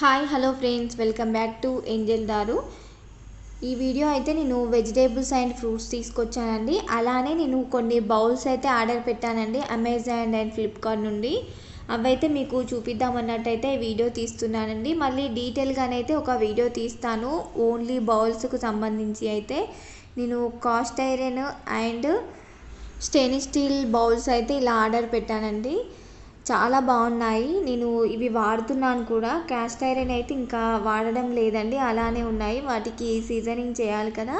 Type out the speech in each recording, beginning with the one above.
Hi hello friends welcome back to Angel దారు ఈ video అయితే నేను వెజిటేబుల్స్ అండ్ ఫ్రూట్స్ తీసుకొచ్చానండి. అలానే నేను కొన్ని బౌల్స్ అయితే ఆర్డర్ పెట్టానండి అమెజాన్ అండ్ ఫ్లిప్కార్ట్ నుండి. అవైతే మీకు చూపిద్దామన్నట్టయితే వీడియో తీస్తున్నానండి. మళ్ళీ డీటెయిల్గానైతే ఒక వీడియో తీస్తాను. ఓన్లీ బౌల్స్కు సంబంధించి అయితే నేను cast iron and stain steel bowls అయితే ఇలా ఆర్డర్ పెట్టానండి. చాలా బాగున్నాయి. నేను ఇవి వాడుతున్నాను కూడా. క్యాస్ట్ ఐరన్ అయితే ఇంకా వాడడం లేదండి. అలానే ఉన్నాయి. వాటికి సీజనింగ్ చేయాలి కదా.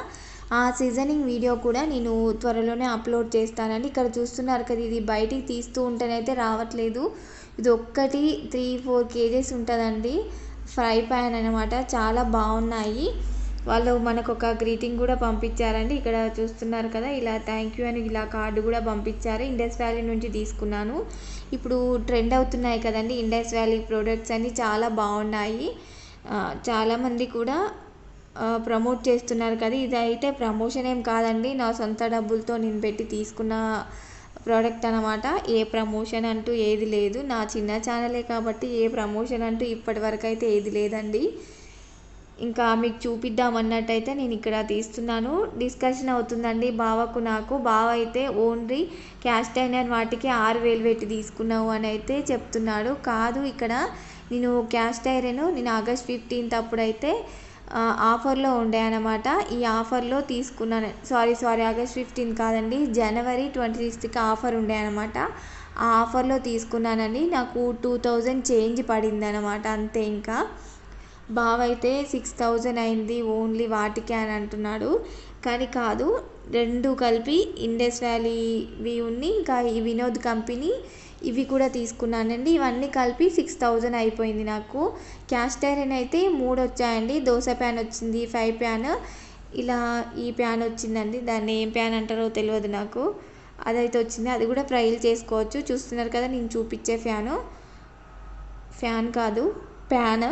ఆ సీజనింగ్ వీడియో కూడా నేను త్వరలోనే అప్లోడ్ చేస్తానండి. ఇక్కడ చూస్తున్నారు కదా ఇది బయటికి తీస్తూ ఉంటేనైతే రావట్లేదు. ఇది ఒక్కటి త్రీ ఫోర్ కేజెస్ ఉంటుందండి. ఫ్రై ప్యాన్ అనమాట చాలా బాగున్నాయి. వాళ్ళు మనకు ఒక గ్రీటింగ్ కూడా పంపించారండి. ఇక్కడ చూస్తున్నారు కదా ఇలా థ్యాంక్ యూ అని ఇలా కార్డు కూడా పంపించారు. ఇండస్ వ్యాలీ నుంచి తీసుకున్నాను. ఇప్పుడు ట్రెండ్ అవుతున్నాయి కదండి ఇండస్ వ్యాలీ ప్రోడక్ట్స్ అన్నీ చాలా బాగున్నాయి. చాలామంది కూడా ప్రమోట్ చేస్తున్నారు కదా. ఇదైతే ప్రమోషన్ ఏం కాదండి. నా సొంత డబ్బులతో నేను పెట్టి తీసుకున్న ప్రోడక్ట్ అనమాట ఏ ప్రమోషన్ అంటూ ఏది లేదు. నా చిన్న ఛానలే కాబట్టి ఏ ప్రమోషన్ అంటూ ఇప్పటి వరకు అయితే ఏది లేదండి. ఇంకా మీకు చూపిద్దాం అన్నట్టయితే నేను ఇక్కడ తీస్తున్నాను. డిస్కషన్ అవుతుందండి. బావకు నాకు. బావ అయితే ఓన్లీ క్యాస్ట్ ఐరన్ వాటికి ఆరు వేలు పెట్టి తీసుకున్నావు అని అయితే చెప్తున్నాడు. కాదు ఇక్కడ నేను క్యాస్ట్ ఐరన్ నేను ఆగస్ట్ ఫిఫ్టీన్త్ అప్పుడైతే ఆఫర్లో ఉండే అనమాట ఈ ఆఫర్లో తీసుకున్నాను. సారీ సారీ ఆగస్ట్ ఫిఫ్టీన్ కాదండి. జనవరి ట్వంటీ సిక్స్త్కి ఆఫర్ ఉండే అనమాట ఆ ఆఫర్లో తీసుకున్నానండి. నాకు టూ థౌజండ్ చేంజ్ పడింది అనమాట అంతే ఇంకా. బావ అయితే సిక్స్ థౌజండ్ అయింది ఓన్లీ వాటికే అని అంటున్నాడు. కానీ కాదు రెండు కలిపి ఇండస్ వ్యాలీవి ఉన్ని ఇంకా ఈ వినోద్ కంపెనీ ఇవి కూడా తీసుకున్నానండి. ఇవన్నీ కలిపి సిక్స్ థౌజండ్ అయిపోయింది నాకు. క్యాస్ట్ అయితే మూడు వచ్చాయండి దోశ ప్యాన్ వచ్చింది ఫైవ్ ప్యాన్. ఇలా ఈ ప్యాన్ వచ్చిందండి. దాన్ని ఏం ప్యాన్ అంటారో తెలియదు నాకు. అదైతే వచ్చింది. అది కూడా ఫ్రైలు చేసుకోవచ్చు. చూస్తున్నారు కదా నేను చూపించే ఫ్యాను. ఫ్యాన్ కాదు ప్యాన్.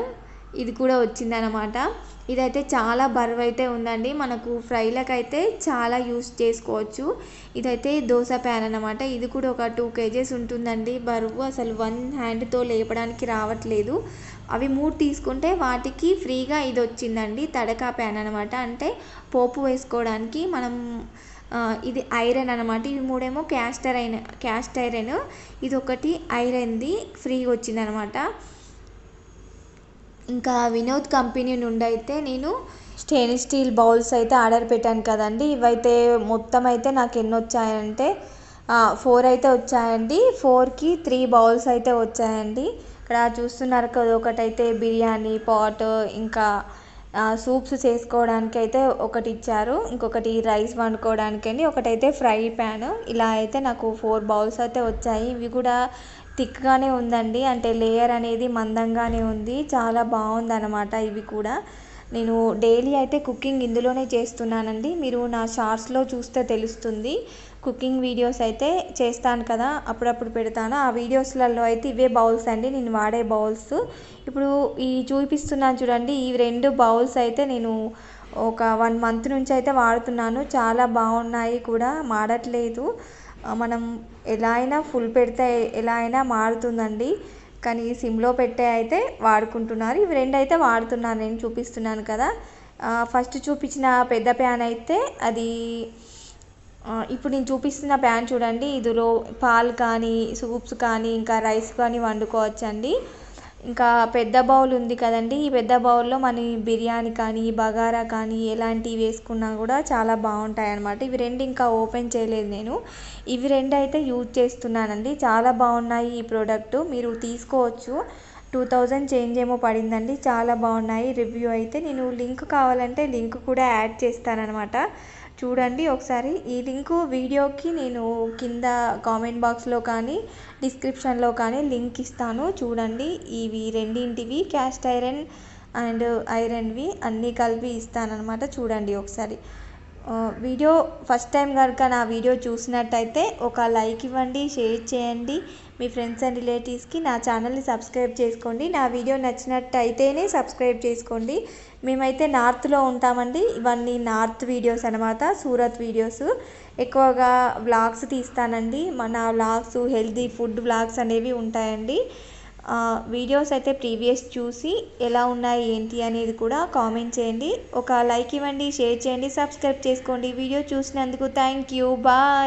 ఇది కూడా వచ్చిందనమాట ఇదైతే చాలా బరువు అయితే ఉందండి. మనకు ఫ్రైలకు అయితే చాలా యూస్ చేసుకోవచ్చు. ఇదైతే దోశ ప్యాన్ అనమాట ఇది కూడా ఒక టూ కేజెస్ ఉంటుందండి. బరువు అసలు వన్ హ్యాండ్తో లేపడానికి రావట్లేదు. అవి మూడు తీసుకుంటే వాటికి ఫ్రీగా ఇది వచ్చిందండి. తడకా ప్యాన్ అనమాట అంటే పోపు వేసుకోవడానికి మనం ఇది ఐరన్ అనమాట ఇవి మూడేమో క్యాస్ట్ ఐరన్ క్యాస్ట్ ఐరన్. ఇది ఒకటి ఐరన్ది ఫ్రీగా వచ్చిందనమాట ఇంకా వినోద్ కంపెనీ నుండి అయితే నేను స్టెయిన్లెస్ స్టీల్ బౌల్స్ అయితే ఆర్డర్ పెట్టాను కదండి. ఇవైతే మొత్తం అయితే నాకు ఎన్ని వచ్చాయంటే ఫోర్ అయితే వచ్చాయండి. ఫోర్కి త్రీ బౌల్స్ అయితే వచ్చాయండి. ఇక్కడ చూస్తున్నారు కదా ఒకటైతే బిర్యానీ పాట్ ఇంకా సూప్స్ చేసుకోవడానికి అయితే ఒకటి ఇచ్చారు. ఇంకొకటి రైస్ వండుకోవడానికి అండి ఒకటైతే ఫ్రై ప్యాన్. ఇలా అయితే నాకు ఫోర్ బౌల్స్ అయితే వచ్చాయి. ఇవి కూడా థిక్గానే ఉందండి. అంటే లేయర్ అనేది మందంగానే ఉంది. చాలా బాగుంది అనమాట ఇవి కూడా. నేను డైలీ అయితే కుకింగ్ ఇందులోనే చేస్తున్నానండి. మీరు నా షార్ట్స్లో చూస్తే తెలుస్తుంది. కుకింగ్ వీడియోస్ అయితే చేస్తాను కదా అప్పుడప్పుడు పెడతాను. ఆ వీడియోస్లలో అయితే ఇవే బౌల్స్ అండి. నేను వాడే బౌల్స్. ఇప్పుడు ఈ చూపిస్తున్నాను చూడండి. ఈ రెండు బౌల్స్ అయితే నేను ఒక వన్ మంత్ నుంచి అయితే వాడుతున్నాను. చాలా బాగున్నాయి కూడా. మాడట్లేదు. మనం ఎలా అయినా ఫుల్ పెడితే ఎలా అయినా మారుతుందండి. కానీ సిమ్లో పెట్టే అయితే వాడుకుంటున్నారు. ఇవి రెండు అయితే వాడుతున్నాను నేను చూపిస్తున్నాను కదా. ఫస్ట్ చూపించిన పెద్ద ప్యాన్ అయితే అది ఇప్పుడు నేను చూపిస్తున్న ప్యాన్ చూడండి. ఇందులో పాలు కానీ సూప్స్ కానీ ఇంకా రైస్ కానీ వండుకోవచ్చండి. ఇంకా పెద్ద బౌల్ ఉంది కదండి. ఈ పెద్ద బౌల్లో మన బిర్యానీ కానీ బగారా కానీ ఎలాంటివి వేసుకున్నా కూడా చాలా బాగుంటాయి అన్నమాట ఇవి రెండు ఇంకా ఓపెన్ చేయలేదు నేను. ఇవి రెండు అయితే యూజ్ చేస్తున్నానండి. చాలా బాగున్నాయి ఈ ప్రోడక్ట్. మీరు తీసుకోవచ్చు. టూ థౌజండ్ చేంజ్ ఏమో పడిందండి. చాలా బాగున్నాయి. రివ్యూ అయితే నేను లింక్ కావాలంటే లింక్ కూడా యాడ్ చేస్తానన్నమాట. చూడండి ఒకసారి. ఈ లింకు వీడియోకి నేను కింద కామెంట్ బాక్స్లో కానీ డిస్క్రిప్షన్లో కానీ లింక్ ఇస్తాను. చూడండి. ఇవి రెండింటివి క్యాస్ట్ ఐరన్ అండ్ ఐరన్వి అన్నీ కలిపి ఇస్తానన్నమాట. చూడండి ఒకసారి. వీడియో ఫస్ట్ టైం కనుక నా వీడియో చూసినట్టయితే ఒక లైక్ ఇవ్వండి షేర్ చేయండి. మీ ఫ్రెండ్స్ అండ్ రిలేటివ్స్కి నా ఛానల్ని సబ్స్క్రైబ్ చేసుకోండి. నా వీడియో నచ్చినట్టయితేనే సబ్స్క్రైబ్ చేసుకోండి. మేమైతే నార్త్లో ఉంటామండి. ఇవన్నీ నార్త్ వీడియోస్ అనమాట సూరత్ వీడియోస్. ఎక్కువగా వ్లాగ్స్ తీస్తానండి. మన వ్లాగ్స్ హెల్తీ ఫుడ్ వ్లాగ్స్ అనేవి ఉంటాయండి. వీడియోస్ అయితే ప్రీవియస్ చూసి ఎలా ఉన్నాయి ఏంటి అనేది కూడా కామెంట్ చేయండి. ఒక లైక్ ఇవ్వండి షేర్ చేయండి సబ్స్క్రైబ్ చేసుకోండి. వీడియో చూసినందుకు థ్యాంక్ యూ. బాయ్.